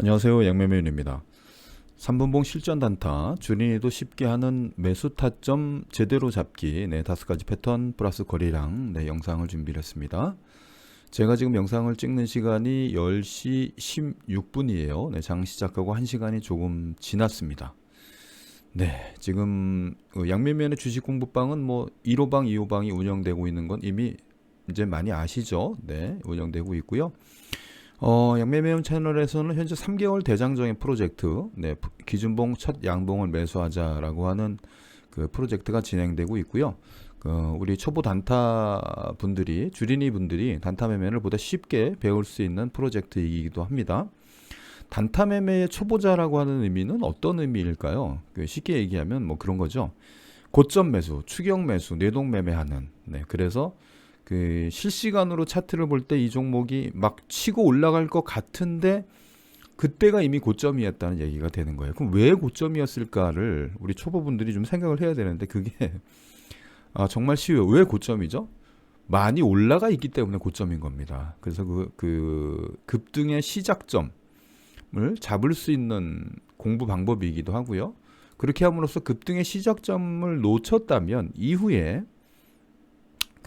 안녕하세요. 양매매윤입니다. 3분봉 실전 단타, 주린이도 쉽게 하는 매수 타점 제대로 잡기, 네, 다섯 가지 패턴 플러스 거리량, 네, 영상을 준비를 했습니다. 제가 지금 영상을 찍는 시간이 10시 16분이에요. 네, 장 시작하고 1시간이 조금 지났습니다. 네, 지금 어, 양매매의 주식 공부방은 뭐 1호방, 2호방이 운영되고 있는 건 이미 이제 많이 아시죠? 네, 운영되고 있고요. 어, 양매매운 채널에서는 현재 3개월 대장정의 프로젝트, 네, 기준봉 첫 양봉을 매수하자라고 하는 그 프로젝트가 진행되고 있고요. 그 우리 초보 단타 분들이 주린이 분들이 단타 매매를 보다 쉽게 배울 수 있는 프로젝트이기도 합니다. 단타 매매의 초보자라고 하는 의미는 어떤 의미일까요? 그 쉽게 얘기하면 뭐 그런 거죠. 고점 매수, 추격 매수, 뇌동 매매하는. 네, 그래서 그 실시간으로 차트를 볼 때 이 종목이 막 치고 올라갈 것 같은데 그때가 이미 고점이었다는 얘기가 되는 거예요. 그럼 왜 고점이었을까를 우리 초보분들이 좀 생각을 해야 되는데 그게 아, 정말 쉬워요. 왜 고점이죠? 많이 올라가 있기 때문에 고점인 겁니다. 그래서 그, 그 급등의 시작점을 잡을 수 있는 공부 방법이기도 하고요. 그렇게 함으로써 급등의 시작점을 놓쳤다면 이후에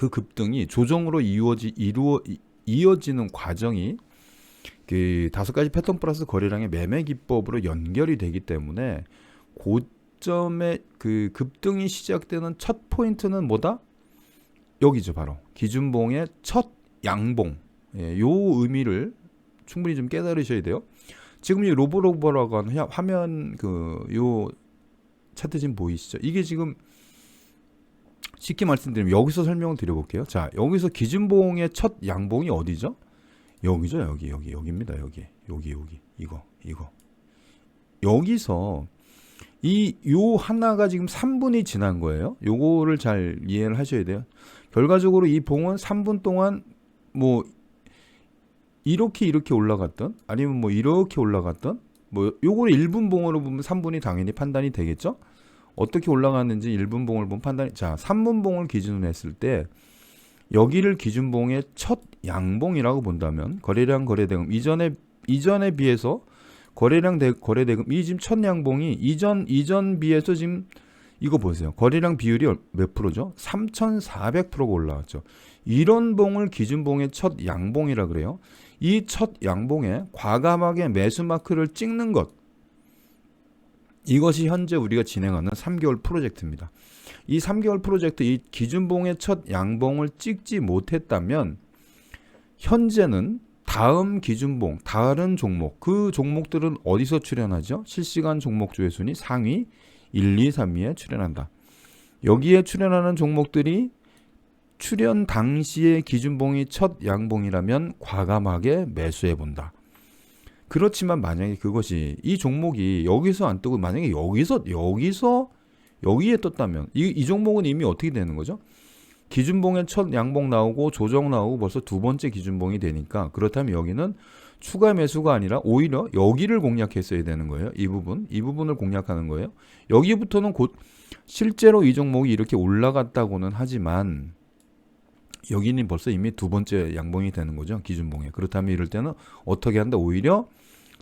그 급등이 조정으로 이루어지 이루어 이- 이어지는 과정이 그 다섯 가지 패턴 플러스 거래량의 매매 기법으로 연결이 되기 때문에 고점의 그 급등이 시작되는 첫 포인트는 뭐다? 여기죠, 바로 기준봉의 첫 양봉. 예, 요 의미를 충분히 좀 깨달으셔야 돼요. 지금 이 로보로버라고 하는 화- 화면 그 요 차트 지금 보이시죠? 이게 지금 쉽게 말씀드리면 여기서 설명을 드려볼게요. 자, 여기서 기준봉의 첫 양봉이 어디죠? 여기죠, 여기, 여기, 여기입니다. 여기, 여기, 여기, 이거, 이거. 여기서 이 요 하나가 지금 3분이 지난 거예요. 요거를 잘 이해를 하셔야 돼요. 결과적으로 이 봉은 3분 동안 뭐 이렇게 이렇게 올라갔던 아니면 뭐 이렇게 올라갔던 뭐 요거를 1분 봉으로 보면 3분이 당연히 판단이 되겠죠? 어떻게 올라갔는지 1분 봉을 보면 판단이 자 3분 봉을 기준으로 했을 때 여기를 기준봉의 첫 양봉이라고 본다면 거래량 거래대금. 이전에 이전에 비해서 거래량 대, 거래대금. 이 지금 첫 양봉이 이전 이전 비해서 지금 이거 보세요. 거래량 비율이 얼- 몇 프로죠? 3,400%가 올라왔죠. 이런 봉을 기준봉의 첫 양봉이라 그래요. 이 첫 양봉에 과감하게 매수 마크를 찍는 것 이것이 현재 우리가 진행하는 3개월 프로젝트입니다. 이 3개월 프로젝트 이 기준봉의 첫 양봉을 찍지 못했다면 현재는 다음 기준봉 다른 종목 그 종목들은 어디서 출현하죠? 실시간 종목 조회 순위 상위 1, 2, 3위에 출현한다. 여기에 출현하는 종목들이 출현 당시의 기준봉이 첫 양봉이라면 과감하게 매수해 본다. 그렇지만 만약에 그것이 이 종목이 여기서 안 뜨고 만약에 여기서 여기서 여기에 떴다면 이, 이 종목은 이미 어떻게 되는 거죠? 기준봉에 첫 양봉 나오고 조정 나오고 벌써 두 번째 기준봉이 되니까 그렇다면 여기는 추가 매수가 아니라 오히려 여기를 공략했어야 되는 거예요. 이 부분, 이 부분을 공략하는 거예요. 여기부터는 곧 실제로 이 종목이 이렇게 올라갔다고는 하지만 여기는 벌써 이미 두 번째 양봉이 되는 거죠. 기준봉에. 그렇다면 이럴 때는 어떻게 한다? 오히려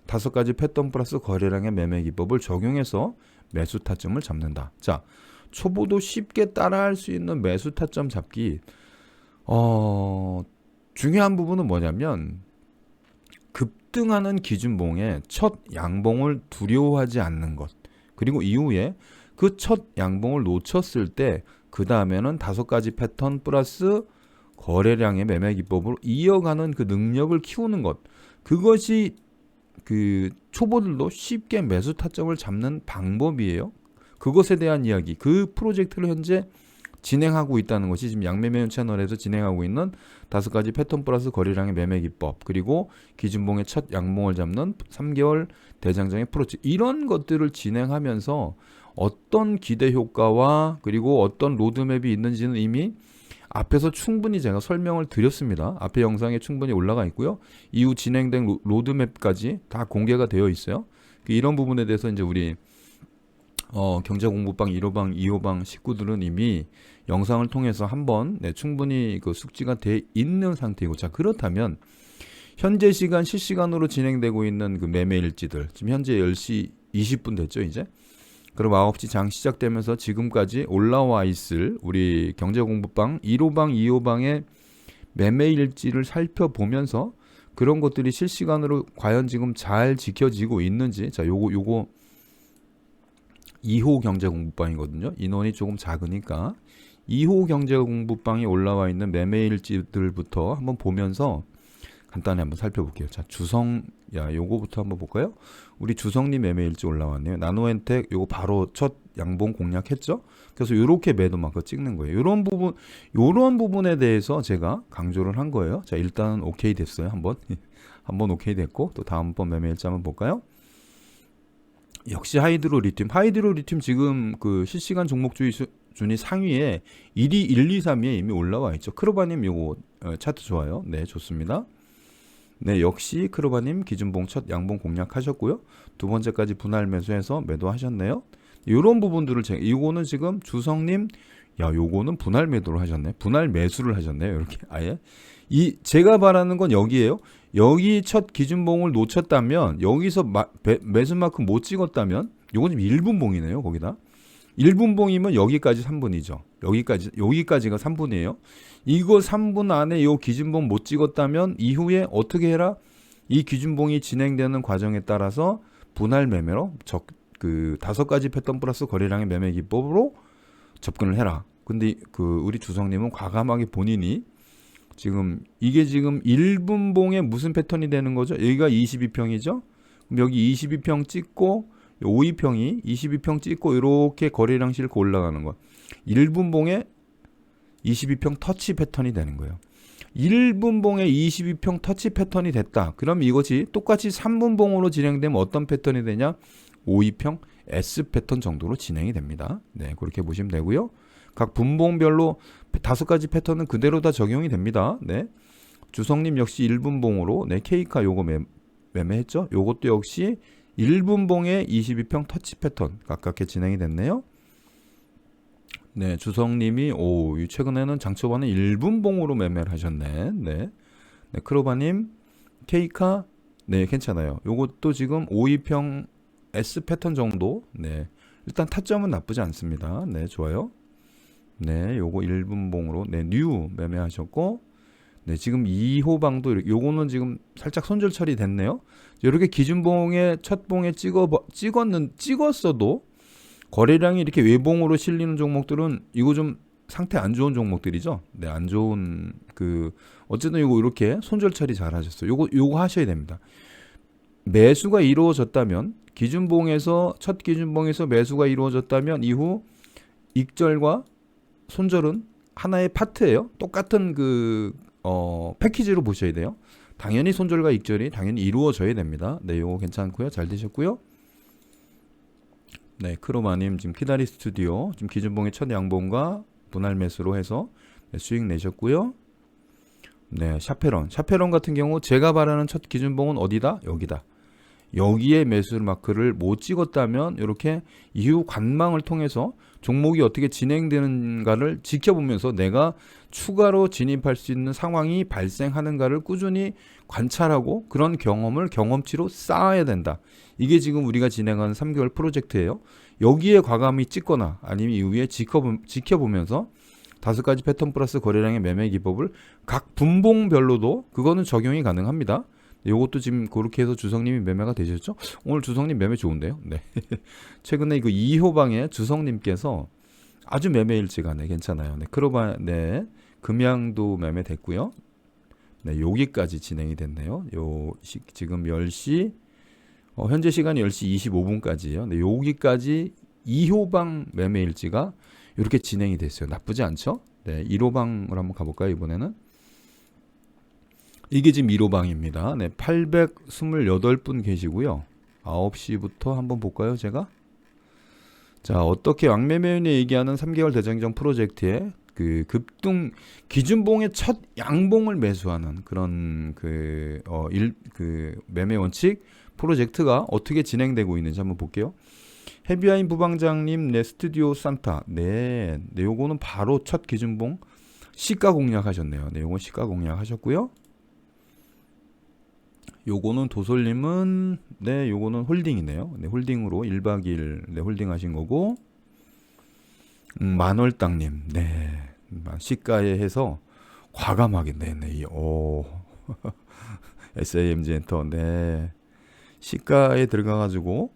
다섯 가지 패턴 플러스 거래량의 매매 기법을 적용해서 매수 타점을 잡는다. 자, 초보도 쉽게 따라할 수 있는 매수 타점 잡기. 어, 중요한 부분은 뭐냐면 급등하는 기준봉에 첫 양봉을 두려워하지 않는 것. 그리고 이후에 그 첫 양봉을 놓쳤을 때 그 다음에는 다섯 가지 패턴 플러스 거래량의 매매 기법으로 이어가는 그 능력을 키우는 것. 그것이 그 초보들도 쉽게 매수 타점을 잡는 방법이에요. 그것에 대한 이야기, 그 프로젝트를 현재 진행하고 있다는 것이 지금 양매매운 채널에서 진행하고 있는 다섯 가지 패턴 플러스 거래량의 매매 기법, 그리고 기준봉의 첫 양봉을 잡는 3개월 대장정의 프로젝트 이런 것들을 진행하면서 어떤 기대 효과와 그리고 어떤 로드맵이 있는지는 이미 앞에서 충분히 제가 설명을 드렸습니다. 앞에 영상에 충분히 올라가 있고요. 이후 진행된 로- 로드맵까지 다 공개가 되어 있어요. 그 이런 부분에 대해서 이제 우리 어, 경제공부방 1호방, 2호방 식구들은 이미 영상을 통해서 한번 네, 충분히 그 숙지가 돼 있는 상태이고 자 그렇다면 현재 시간 실시간으로 진행되고 있는 그 매매 일지들 지금 현재 10시 20분 됐죠 이제 그럼 9시 장 시작되면서 지금까지 올라와 있을 우리 경제공부방 1호방 2호방의 매매 일지를 살펴보면서 그런 것들이 실시간으로 과연 지금 잘 지켜지고 있는지 자 요거 요거 2호 경제공부방이거든요. 인원이 조금 작으니까 2호 경제공부방에 올라와 있는 매매 일지들부터 한번 보면서 간단히 한번 살펴볼게요. 자, 주성, 야, 요거부터 한번 볼까요? 우리 주성님 매매 일지 올라왔네요. 나노엔텍 요거 바로 첫 양봉 공략했죠? 그래서 요렇게 매도 마크 찍는 거예요. 요런 부분, 요런 부분에 대해서 제가 강조를 한 거예요. 자, 일단 오케이 됐어요. 한번. 한번 오케이 됐고, 또 다음번 매매 일지 한번 볼까요? 역시 하이드로 리튬. 하이드로 리튬 지금 그 실시간 종목 주의 순위 상위에 1위, 1, 2, 3위에 이미 올라와 있죠. 크로바님 요거 어, 차트 좋아요. 네, 좋습니다. 네, 역시 크로바님 기준봉 첫 양봉 공략하셨고요. 두 번째까지 분할 매수해서 매도하셨네요. 이런 부분들을 제가 이거는 지금 주성님 야 요거는 분할 매도를 하셨네. 분할 매수를 하셨네요. 이렇게 아예 이 제가 바라는 건 여기에요. 여기 첫 기준봉을 놓쳤다면 여기서 마, 배, 매수만큼 못 찍었다면 요건 지금 1분봉이네요. 거기다 1분 봉이면 여기까지 3분이죠. 여기까지 여기까지가 3분이에요. 이거 3분 안에 요 기준봉 못 찍었다면 이후에 어떻게 해라? 이 기준봉이 진행되는 과정에 따라서 분할 매매로 적, 그 다섯 가지 패턴 플러스 거래량의 매매 기법으로 접근을 해라. 근데 그 우리 주성님은 과감하게 본인이 지금 이게 지금 1분봉에 무슨 패턴이 되는 거죠? 여기가 22평이죠? 그럼 여기 22평 찍고 52평이 22평 찍고 이렇게 거래량 싣고 올라가는 거. 1분봉에 22평 터치 패턴이 되는 거예요. 1분봉에 22평 터치 패턴이 됐다. 그럼 이것이 똑같이 3분봉으로 진행되면 어떤 패턴이 되냐? 52평 S 패턴 정도로 진행이 됩니다. 네, 그렇게 보시면 되고요. 각 분봉별로 다섯 가지 패턴은 그대로 다 적용이 됩니다. 네. 주성님 역시 1분봉으로 네, 케이카 요거 매, 매매했죠? 요것도 역시 1분봉에 22평 터치 패턴 가깝게 진행이 됐네요. 네, 주성님이 오 최근에는 장초반에 1분봉으로 매매를 하셨네. 네, 네 크로바님 케이카 네 괜찮아요. 요것도 지금 52평 S 패턴 정도. 네, 일단 타점은 나쁘지 않습니다. 네, 좋아요. 네, 요거 1분봉으로 네 뉴 매매하셨고 네, 지금 2호 방도 요거는 지금 살짝 손절 처리 됐네요. 이렇게 기준봉에 첫 봉에 찍어 찍었는 찍었어도 거래량이 이렇게 외봉으로 실리는 종목들은 이거 좀 상태 안 좋은 종목들이죠. 네, 안 좋은 그 어쨌든 이거 이렇게 손절 처리 잘 하셨어요. 요거 요거 하셔야 됩니다. 매수가 이루어졌다면 기준봉에서 첫 기준봉에서 매수가 이루어졌다면 이후 익절과 손절은 하나의 파트예요. 똑같은 그 어, 패키지로 보셔야 돼요. 당연히 손절과 익절이 당연히 이루어져야 됩니다. 네, 요거 괜찮고요. 잘 되셨고요. 네, 크로마님 지금 키다리 스튜디오 지금 기준봉의 첫 양봉과 분할 매수로 해서 네, 수익 내셨고요. 네, 샤페론. 샤페론 같은 경우 제가 바라는 첫 기준봉은 어디다? 여기다. 여기에 매수 마크를 못 찍었다면 이렇게 이후 관망을 통해서 종목이 어떻게 진행되는가를 지켜보면서 내가 추가로 진입할 수 있는 상황이 발생하는가를 꾸준히 관찰하고 그런 경험을 경험치로 쌓아야 된다. 이게 지금 우리가 진행하는 3개월 프로젝트예요. 여기에 과감히 찍거나 아니면 이후에 지켜보면서 다섯 가지 패턴 플러스 거래량의 매매 기법을 각 분봉별로도 그거는 적용이 가능합니다. 요것도 지금 그렇게 해서 주성님이 매매가 되셨죠? 오늘 주성님 매매 좋은데요? 네. 최근에 그 2호 방에 주성님께서 아주 매매 일찍하네. 괜찮아요. 네. 크로바, 네. 금양도 매매 됐고요. 네. 여기까지 진행이 됐네요. 요, 시, 지금 10시, 어, 현재 시간이 10시 25분까지예요. 네. 여기까지 2호방 매매 일지가 이렇게 진행이 됐어요. 나쁘지 않죠? 네. 1호방을 한번 가볼까요? 이번에는. 이게 지금 1호방입니다. 네, 828분 계시고요. 9시부터 한번 볼까요, 제가? 자, 어떻게 왕매매인이 얘기하는 3개월 대장정 프로젝트에 그 급등 기준봉의 첫 양봉을 매수하는 그런 그, 어, 일, 그 매매 원칙 프로젝트가 어떻게 진행되고 있는지 한번 볼게요. 헤비아인 부방장님, 네, 스튜디오 산타. 네, 네, 요거는 바로 첫 기준봉 시가 공략하셨네요. 네, 요건 시가 공략하셨고요. 요거는 도솔님은 네, 요거는 홀딩이네요. 네, 홀딩으로 1박 2일 네, 홀딩 하신 거고 음, 만월땅 님. 네. 시가에 해서 과감하게 네네. 이, 오. SAMG 엔터. 네. 시가에 들어가 가지고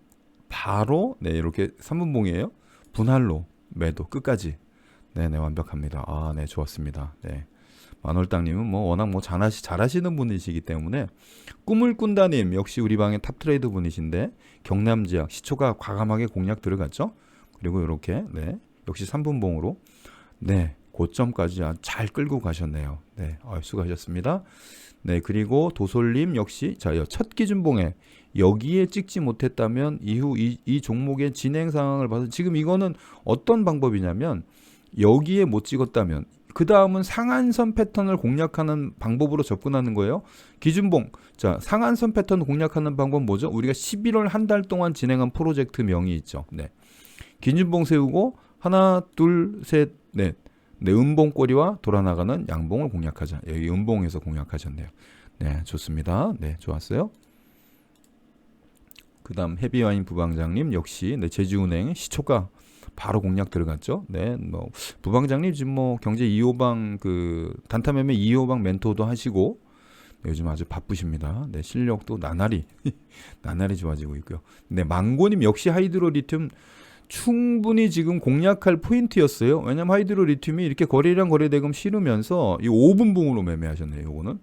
바로 네, 이렇게 3분봉이에요. 분할로 매도 끝까지. 네, 네, 완벽합니다. 아, 네, 좋았습니다. 네. 만월땅님은 뭐 워낙 뭐 잘하시, 잘하시는 분이시기 때문에 꿈을 꾼다님 역시 우리 방의 탑 트레이드 분이신데 경남 지역 시초가 과감하게 공략 들어갔죠. 그리고 이렇게 네 역시 3분봉으로 네 고점까지 잘 끌고 가셨네요. 네 아, 수고하셨습니다. 네 그리고 도솔님 역시 자첫 기준봉에 여기에 찍지 못했다면 이후 이, 이 종목의 진행 상황을 봐서 지금 이거는 어떤 방법이냐면 여기에 못 찍었다면 그 다음은 상한선 패턴을 공략하는 방법으로 접근하는 거예요. 기준봉. 자, 상한선 패턴 공략하는 방법 은 뭐죠? 우리가 11월 한 달 동안 진행한 프로젝트 명이 있죠. 네. 기준봉 세우고 하나, 둘, 셋, 넷. 네, 음봉꼬리와 돌아나가는 양봉을 공략하자. 여기 음봉에서 공략하셨네요. 네, 좋습니다. 네, 좋았어요. 그 다음 헤비와인 부방장님 역시 네, 제주은행 시초가 바로 공략 들어갔죠. 네, 뭐 부방장님 지금 뭐 경제 2호방 그 단타 매매 2호방 멘토도 하시고 네, 요즘 아주 바쁘십니다. 네, 실력도 나날이 나날이 좋아지고 있고요. 네, 망고님 역시 하이드로 리튬 충분히 지금 공략할 포인트였어요. 왜냐면 하이드로 리튬이 이렇게 거래량 거래 대금 실으면서 이 5분봉으로 매매하셨네요. 요거는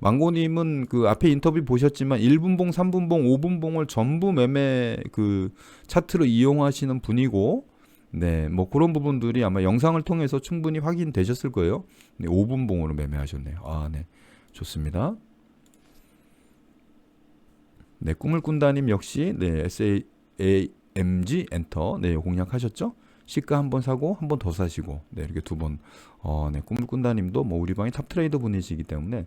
망고님은 그 앞에 인터뷰 보셨지만 1분봉, 3분봉, 5분봉을 전부 매매 그 차트로 이용하시는 분이고 네, 뭐 그런 부분들이 아마 영상을 통해서 충분히 확인되셨을 거예요. 네, 5분 봉으로 매매하셨네요. 아, 네. 좋습니다. 네, 꿈을 꾼다님 역시 네, SAMG 엔터 네, 공략하셨죠? 시가 한 번 사고 한 번 더 사시고 네, 이렇게 두 번. 어, 네, 꿈을 꾼다님도 뭐 우리 방의 탑 트레이더 분이시기 때문에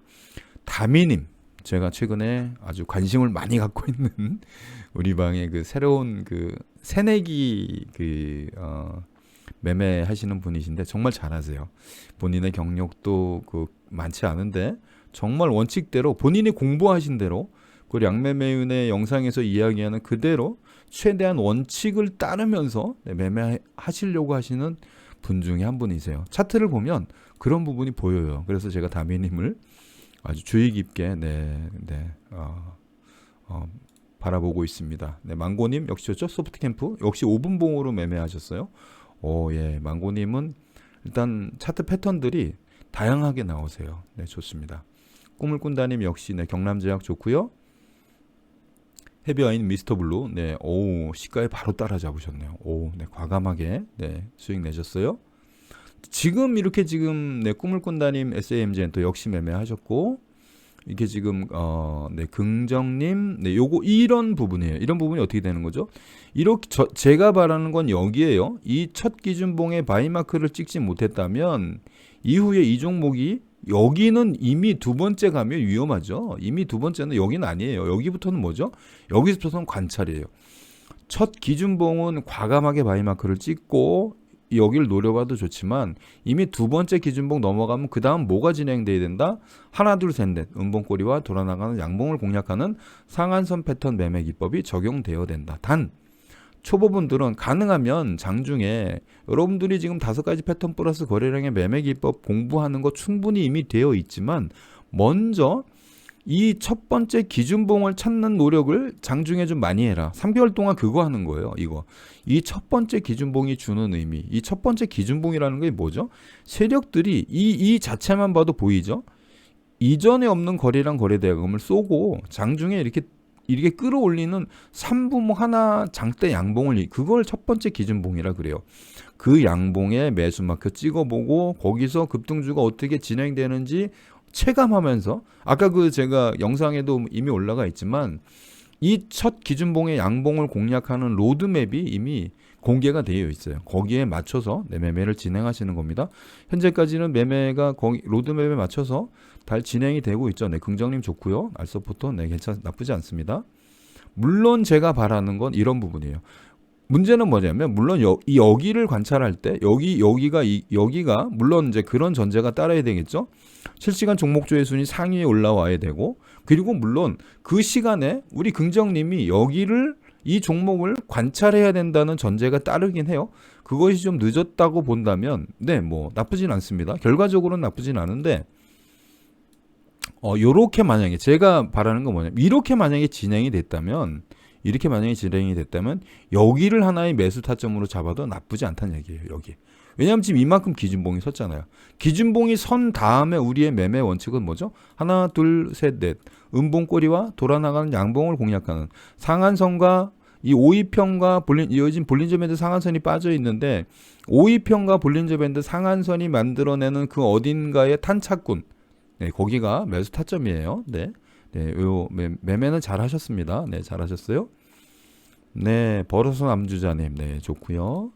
다미님 제가 최근에 아주 관심을 많이 갖고 있는 우리 방의 그 새로운 그 새내기 그 어, 매매 하시는 분이신데 정말 잘하세요. 본인의 경력도 그 많지 않은데 정말 원칙대로 본인이 공부하신 대로 그 양매매윤의 영상에서 이야기하는 그대로 최대한 원칙을 따르면서 네, 매매하시려고 하시는 분 중에 한 분이세요. 차트를 보면 그런 부분이 보여요. 그래서 제가 다미님을 아주 주의 깊게 네, 네, 어, 어, 바라보고 있습니다. 네, 망고님 역시 였죠. 소프트 캠프 역시 5분봉으로 매매하셨어요. 오, 예, 망고님은 일단 차트 패턴들이 다양하게 나오세요. 네, 좋습니다. 꿈을 꾼다님 역시 네, 경남제약 좋고요. 헤비와인 미스터 블루, 네, 오 시가에 바로 따라잡으셨네요. 오, 네, 과감하게 네, 수익 내셨어요. 지금 이렇게 지금 네, 꿈을 꾼다님 SAMGN 또 역시 매매하셨고 이게 지금 어, 네, 긍정님, 네, 요거 이런 부분이에요. 이런 부분이 어떻게 되는 거죠? 이렇게 저, 제가 바라는 건 여기에요. 이 첫 기준봉에 바이마크를 찍지 못했다면 이후에 이 종목이 여기는 이미 두 번째 가면 위험하죠. 이미 두 번째는 여기는 아니에요. 여기부터는 뭐죠? 여기서부터는 관찰이에요. 첫 기준봉은 과감하게 바이마크를 찍고 여기를 노려봐도 좋지만 이미 두 번째 기준봉 넘어가면 그 다음 뭐가 진행돼야 된다? 하나 둘셋넷 음봉꼬리와 돌아나가는 양봉을 공략하는 상한선 패턴 매매 기법이 적용되어야 된다. 단 초보분들은 가능하면 장중에 여러분들이 지금 다섯 가지 패턴 플러스 거래량의 매매 기법 공부하는 거 충분히 이미 되어 있지만 먼저 이 첫 번째 기준봉을 찾는 노력을 장중에 좀 많이 해라. 3개월 동안 그거 하는 거예요. 이거. 이 첫 번째 기준봉이 주는 의미. 이 첫 번째 기준봉이라는 게 뭐죠? 세력들이 이, 이 자체만 봐도 보이죠? 이전에 없는 거래량 거래 대금을 쏘고 장중에 이렇게 이렇게 끌어올리는 3부목 하나 장대 양봉을 그걸 첫 번째 기준봉이라 그래요. 그 양봉에 매수 마크 찍어보고 거기서 급등주가 어떻게 진행되는지 체감하면서 아까 그 제가 영상에도 이미 올라가 있지만 이 첫 기준봉의 양봉을 공략하는 로드맵이 이미 공개가 되어 있어요. 거기에 맞춰서 네, 매매를 진행하시는 겁니다. 현재까지는 매매가 거기 로드맵에 맞춰서 달 진행이 되고 있죠. 네, 긍정님 좋고요. 알서포터 네, 괜찮 나쁘지 않습니다. 물론 제가 바라는 건 이런 부분이에요. 문제는 뭐냐면 물론 여, 이 여기를 관찰할 때 여기 여기가 이, 여기가 물론 이제 그런 전제가 따라야 되겠죠. 실시간 종목 조회 순위 상위에 올라와야 되고 그리고 물론 그 시간에 우리 긍정님이 여기를 이 종목을 관찰해야 된다는 전제가 따르긴 해요. 그것이 좀 늦었다고 본다면 네, 뭐 나쁘진 않습니다. 결과적으로는 나쁘진 않은데 어 요렇게 만약에 제가 바라는 건 뭐냐면 이렇게 만약에 진행이 됐다면 이렇게 만약에 진행이 됐다면 여기를 하나의 매수 타점으로 잡아도 나쁘지 않다는 얘기예요. 여기. 왜냐하면 지금 이만큼 기준봉이 섰잖아요. 기준봉이 선 다음에 우리의 매매 원칙은 뭐죠? 하나, 둘, 셋, 넷. 음봉꼬리와 돌아나가는 양봉을 공략하는 상한선과 이 오이평과 볼린 이어진 볼린저 밴드 상한선이 빠져 있는데 오이평과 볼린저 밴드 상한선이 만들어내는 그 어딘가의 탄착군 네, 거기가 매수 타점이에요. 네. 네, 요 매, 매매는 잘 하셨습니다. 네, 잘 하셨어요. 네, 버러서 남주자님, 네, 좋고요.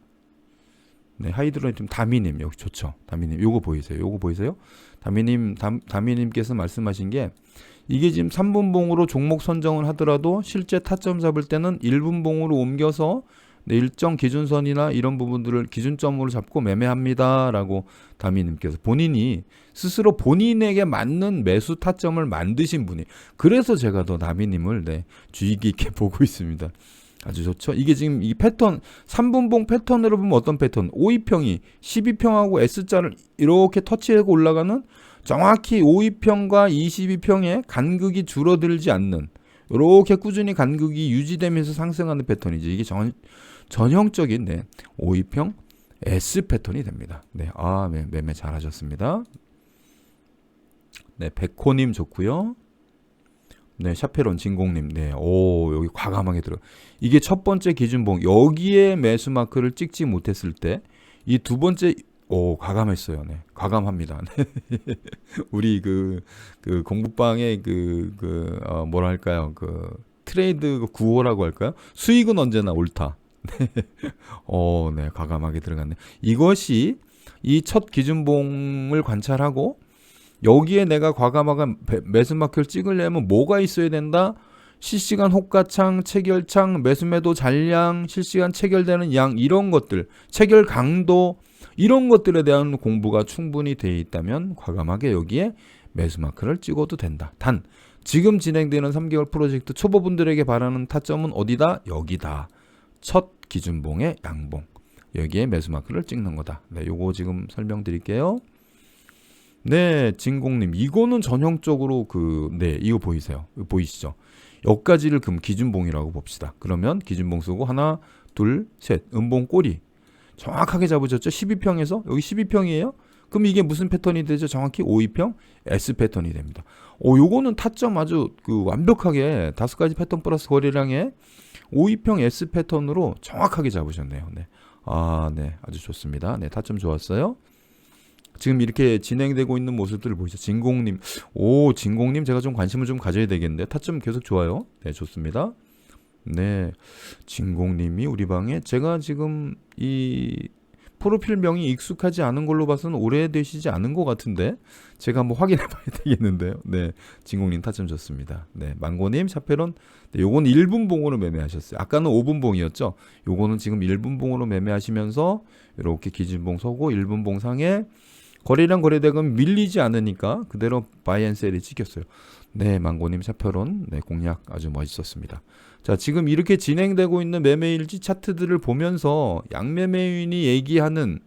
네, 하이드로니즘 다미님 여기 좋죠. 다미님, 요거 보이세요? 요거 보이세요? 다미님, 다, 다미님께서 말씀하신 게 이게 지금 3분봉으로 종목 선정을 하더라도 실제 타점 잡을 때는 1분봉으로 옮겨서 네, 일정 기준선이나 이런 부분들을 기준점으로 잡고 매매합니다라고 다미님께서 본인이 스스로 본인에게 맞는 매수 타점을 만드신 분이 그래서 제가 더 다미님을 네, 주의 깊게 보고 있습니다. 아주 좋죠. 이게 지금 이 패턴 3분봉 패턴으로 보면 어떤 패턴? 5위평이 12평하고 S자를 이렇게 터치하고 올라가는 정확히 5위평과 22평의 간극이 줄어들지 않는 이렇게 꾸준히 간극이 유지되면서 상승하는 패턴이지 이게 전, 전형적인 네, 5위평 S 패턴이 됩니다. 네, 아 매, 매매 잘하셨습니다. 네, 백호님 좋고요. 네, 샤페론 진공님, 네, 오 여기 과감하게 들어. 이게 첫 번째 기준봉 여기에 매수 마크를 찍지 못했을 때 이 두 번째 오 과감했어요. 네, 과감합니다. 네. 우리 그, 그 공부방의 그, 그, 어, 뭐랄까요. 그 트레이드 구호라고 할까요? 수익은 언제나 옳다. 네. 어, 네, 과감하게 들어갔네. 이것이 이 첫 기준봉을 관찰하고 여기에 내가 과감하게 매수 마크를 찍으려면 뭐가 있어야 된다? 실시간 호가창, 체결창, 매수매도 잔량, 실시간 체결되는 양 이런 것들, 체결 강도 이런 것들에 대한 공부가 충분히 돼 있다면 과감하게 여기에 매수 마크를 찍어도 된다. 단 지금 진행되는 3개월 프로젝트 초보분들에게 바라는 타점은 어디다? 여기다. 첫 기준봉의 양봉. 여기에 매수 마크를 찍는 거다. 네, 요거 지금 설명드릴게요. 네, 진공님. 이거는 전형적으로 그, 네, 이거 보이세요? 보이시죠? 여기까지를 그럼 기준봉이라고 봅시다. 그러면 기준봉 쓰고 하나, 둘, 셋. 음봉 꼬리. 정확하게 잡으셨죠? 12평에서 여기 12평이에요. 그럼 이게 무슨 패턴이 되죠? 정확히 5위평 S 패턴이 됩니다. 오, 요거는 타점 아주 그 완벽하게 다섯 가지 패턴 플러스 거래량의 5위평 S 패턴으로 정확하게 잡으셨네요. 네. 아, 네. 아주 좋습니다. 네, 타점 좋았어요. 지금 이렇게 진행되고 있는 모습들을 보이죠. 진공님. 오, 진공님 제가 좀 관심을 좀 가져야 되겠는데. 타점 계속 좋아요. 네, 좋습니다. 네. 진공님이 우리 방에 제가 지금 이 프로필명이 익숙하지 않은 걸로 봐서는 오래되시지 않은 것 같은데 제가 한번 확인해 봐야 되겠는데요. 네, 진공님 타점 좋습니다. 네, 망고님 샤페론 네, 요건 1분 봉으로 매매하셨어요. 아까는 5분 봉이었죠. 요거는 지금 1분 봉으로 매매하시면서 이렇게 기준봉 서고 1분 봉 상에 거래량 거래대금 밀리지 않으니까 그대로 바이앤셀이 찍혔어요. 네, 망고님 샤페론 네, 공략 아주 멋있었습니다. 자, 지금 이렇게 진행되고 있는 매매일지 차트들을 보면서 양매매인이 얘기하는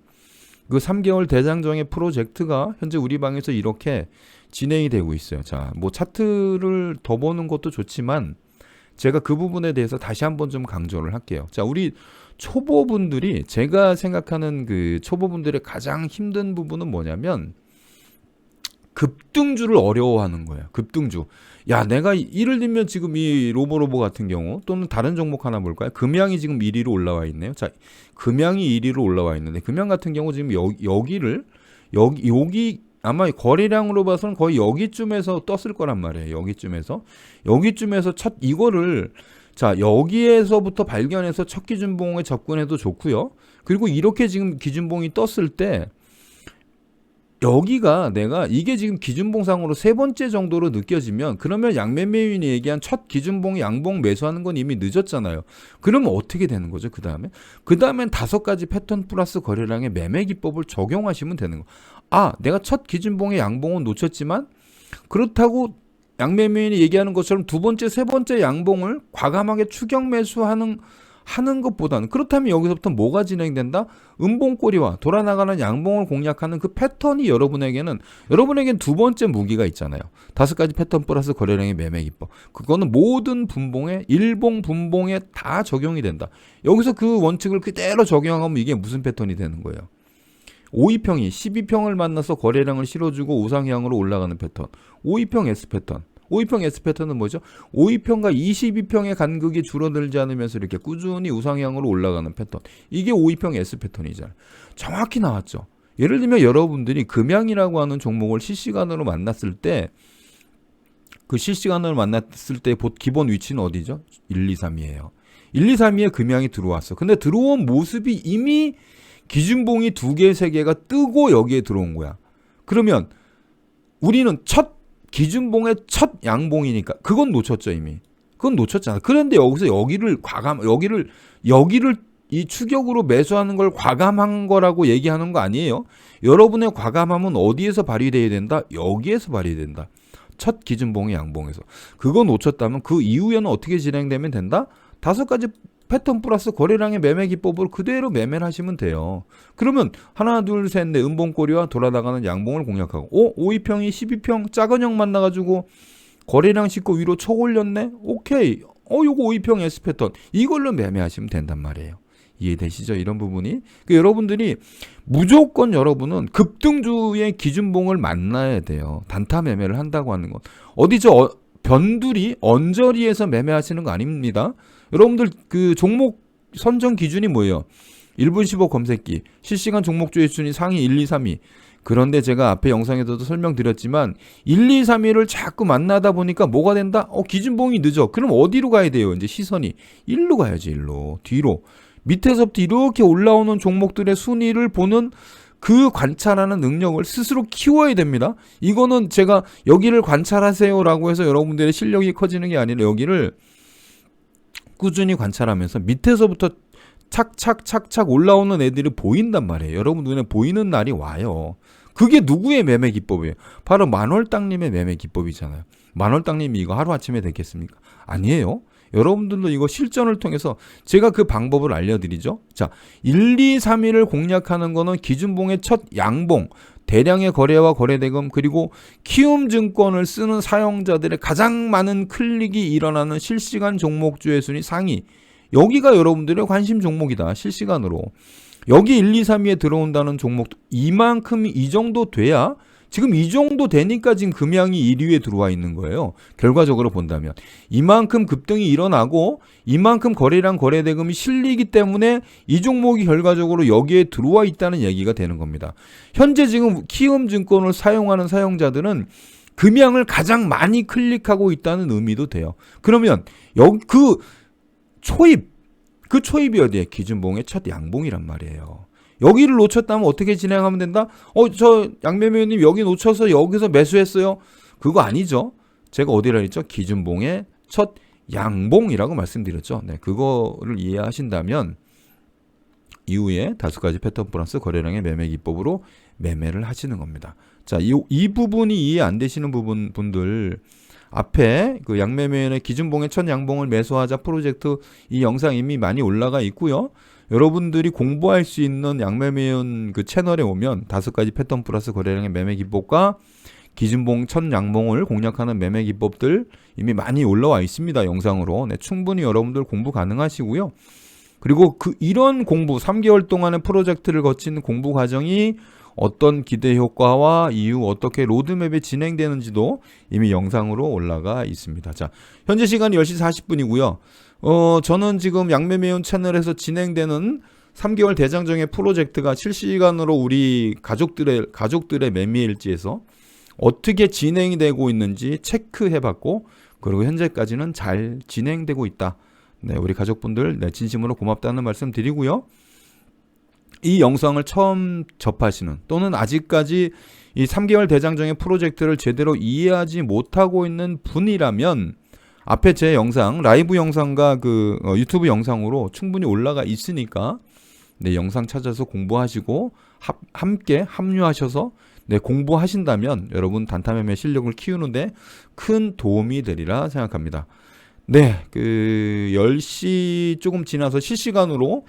그 3개월 대장정의 프로젝트가 현재 우리 방에서 이렇게 진행이 되고 있어요. 자, 뭐 차트를 더 보는 것도 좋지만 제가 그 부분에 대해서 다시 한번 좀 강조를 할게요. 자, 우리 초보분들이 제가 생각하는 그 초보분들의 가장 힘든 부분은 뭐냐면 급등주를 어려워하는 거예요. 급등주. 야, 내가 예를 들면 지금 이 로보로보 같은 경우 또는 다른 종목 하나 볼까요? 금양이 지금 1위로 올라와 있네요. 자, 금양이 1위로 올라와 있는데 금양 같은 경우 지금 여, 여기를 여기 여기 아마 거래량으로 봐서는 거의 여기쯤에서 떴을 거란 말이에요. 여기쯤에서 여기쯤에서 첫 이거를 자 여기에서부터 발견해서 첫 기준봉에 접근해도 좋고요. 그리고 이렇게 지금 기준봉이 떴을 때 여기가 내가 이게 지금 기준봉상으로 세 번째 정도로 느껴지면 그러면 양매매인이 얘기한 첫 기준봉 양봉 매수하는 건 이미 늦었잖아요. 그러면 어떻게 되는 거죠? 그 다음에 그 다음엔 다섯 가지 패턴 플러스 거래량의 매매 기법을 적용하시면 되는 거. 아, 내가 첫 기준봉의 양봉은 놓쳤지만 그렇다고 양매매인이 얘기하는 것처럼 두 번째, 세 번째 양봉을 과감하게 추격 매수하는 하는 것보다는 그렇다면 여기서부터 뭐가 진행된다? 음봉꼬리와 돌아나가는 양봉을 공략하는 그 패턴이 여러분에게는 여러분에겐 두 번째 무기가 있잖아요. 다섯 가지 패턴 플러스 거래량의 매매 기법. 그거는 모든 분봉에 일봉 분봉에 다 적용이 된다. 여기서 그 원칙을 그대로 적용하면 이게 무슨 패턴이 되는 거예요? 5위평이 12평을 만나서 거래량을 실어주고 우상향으로 올라가는 패턴. 5위평 S 패턴. 5위평 S 패턴은 뭐죠? 5위평과 22평의 간극이 줄어들지 않으면서 이렇게 꾸준히 우상향으로 올라가는 패턴. 이게 5위평 S 패턴이잖아요. 정확히 나왔죠. 예를 들면 여러분들이 금양이라고 하는 종목을 실시간으로 만났을 때 그 실시간으로 만났을 때 보- 기본 위치는 어디죠? 1, 2, 3이에요. 1, 2, 3위에 금양이 들어왔어. 근데 들어온 모습이 이미 기준봉이 두 개, 세 개가 뜨고 여기에 들어온 거야. 그러면 우리는 첫 기준봉의 첫 양봉이니까 그건 놓쳤죠 이미. 그건 놓쳤잖아. 그런데 여기서 여기를 과감 여기를 여기를 이 추격으로 매수하는 걸 과감한 거라고 얘기하는 거 아니에요. 여러분의 과감함은 어디에서 발휘돼야 된다? 여기에서 발휘된다. 첫 기준봉의 양봉에서. 그거 놓쳤다면 그 이후에는 어떻게 진행되면 된다? 다섯 가지 패턴 플러스 거래량의 매매 기법으로 그대로 매매를 하시면 돼요. 그러면 하나 둘 셋 넷 음봉꼬리와 돌아나가는 양봉을 공략하고 오 5위평이 12평? 작은 형 만나가지고 거래량 싣고 위로 쳐 올렸네? 오케이. 어 요거 5위평 S 패턴. 이걸로 매매하시면 된단 말이에요. 이해되시죠? 이런 부분이? 그 여러분들이 무조건 여러분은 급등주의 기준봉을 만나야 돼요. 단타 매매를 한다고 하는 건. 어디죠? 어, 변두리 언저리에서 매매하시는 거 아닙니다 여러분들 그 종목 선정 기준이 뭐예요 1분 15 검색기, 실시간 종목주의 순위 상위 1, 2, 3위. 그런데 제가 앞에 영상에서도 설명드렸지만 1, 2, 3위를 자꾸 만나다 보니까 뭐가 된다? 어, 기준봉이 늦어. 그럼 어디로 가야 돼요? 이제 시선이. 일로 가야지, 일로. 뒤로. 밑에서부터 이렇게 올라오는 종목들의 순위를 보는 그 관찰하는 능력을 스스로 키워야 됩니다. 이거는 제가 여기를 관찰하세요라고 해서 여러분들의 실력이 커지는 게 아니라 여기를 꾸준히 관찰하면서 밑에서부터 착착착착 올라오는 애들이 보인단 말이에요. 여러분 눈에 보이는 날이 와요. 그게 누구의 매매 기법이에요? 바로 만월땅님의 매매 기법이잖아요. 만월땅님이 이거 하루아침에 됐겠습니까? 아니에요. 여러분들도 이거 실전을 통해서 제가 그 방법을 알려드리죠. 자, 1, 2, 3일을 공략하는 거는 기준봉의 첫 양봉, 대량의 거래와 거래대금, 그리고 키움증권을 쓰는 사용자들의 가장 많은 클릭이 일어나는 실시간 종목 주의 순위 상위, 여기가 여러분들의 관심 종목이다. 실시간으로. 여기 1, 2, 3위에 들어온다는 종목도 이만큼 이 정도 돼야 지금 이 정도 되니까 지금 금양이 1위에 들어와 있는 거예요. 결과적으로 본다면. 이만큼 급등이 일어나고 이만큼 거래량 거래 대금이 실리기 때문에 이 종목이 결과적으로 여기에 들어와 있다는 얘기가 되는 겁니다. 현재 지금 키움증권을 사용하는 사용자들은 금양을 가장 많이 클릭하고 있다는 의미도 돼요. 그러면 여기 그 초입 그 초입이 어디에 기준봉의 첫 양봉이란 말이에요. 여기를 놓쳤다면 어떻게 진행하면 된다? 어 저 양매매님 여기 놓쳐서 여기서 매수했어요. 그거 아니죠. 제가 어디라 했죠? 기준봉의 첫 양봉이라고 말씀드렸죠. 네, 그거를 이해하신다면 이후에 다섯 가지 패턴 플러스 거래량의 매매 기법으로 매매를 하시는 겁니다. 자, 이, 이 부분이 이해 안 되시는 부분 분들 앞에 그 양매매의 기준봉의 첫 양봉을 매수하자 프로젝트 이 영상 이미 많이 올라가 있고요. 여러분들이 공부할 수 있는 양매매연 그 채널에 오면 다섯 가지 패턴 플러스 거래량의 매매 기법과 기준봉 첫 양봉을 공략하는 매매 기법들 이미 많이 올라와 있습니다. 영상으로. 네, 충분히 여러분들 공부 가능하시고요. 그리고 그 이런 공부 3개월 동안의 프로젝트를 거친 공부 과정이 어떤 기대 효과와 이후 어떻게 로드맵이 진행되는지도 이미 영상으로 올라가 있습니다. 자, 현재 시간 10시 40분이고요. 어, 저는 지금 양매매운 채널에서 진행되는 3개월 대장정의 프로젝트가 실시간으로 우리 가족들의 가족들의 매매 일지에서 어떻게 진행이 되고 있는지 체크해 봤고 그리고 현재까지는 잘 진행되고 있다. 네, 우리 가족분들 네, 진심으로 고맙다는 말씀 드리고요. 이 영상을 처음 접하시는 또는 아직까지 이 3개월 대장정의 프로젝트를 제대로 이해하지 못하고 있는 분이라면 앞에 제 영상 라이브 영상과 그 어, 유튜브 영상으로 충분히 올라가 있으니까 네 영상 찾아서 공부하시고 합, 함께 합류하셔서 네 공부하신다면 여러분 단타 매매 실력을 키우는데 큰 도움이 되리라 생각합니다. 네, 그 10시 조금 지나서 실시간으로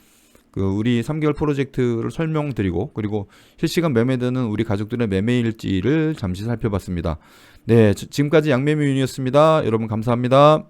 그 우리 3개월 프로젝트를 설명드리고 그리고 실시간 매매되는 우리 가족들의 매매 일지를 잠시 살펴봤습니다. 네, 지- 지금까지 양매매윤이었습니다. 여러분 감사합니다.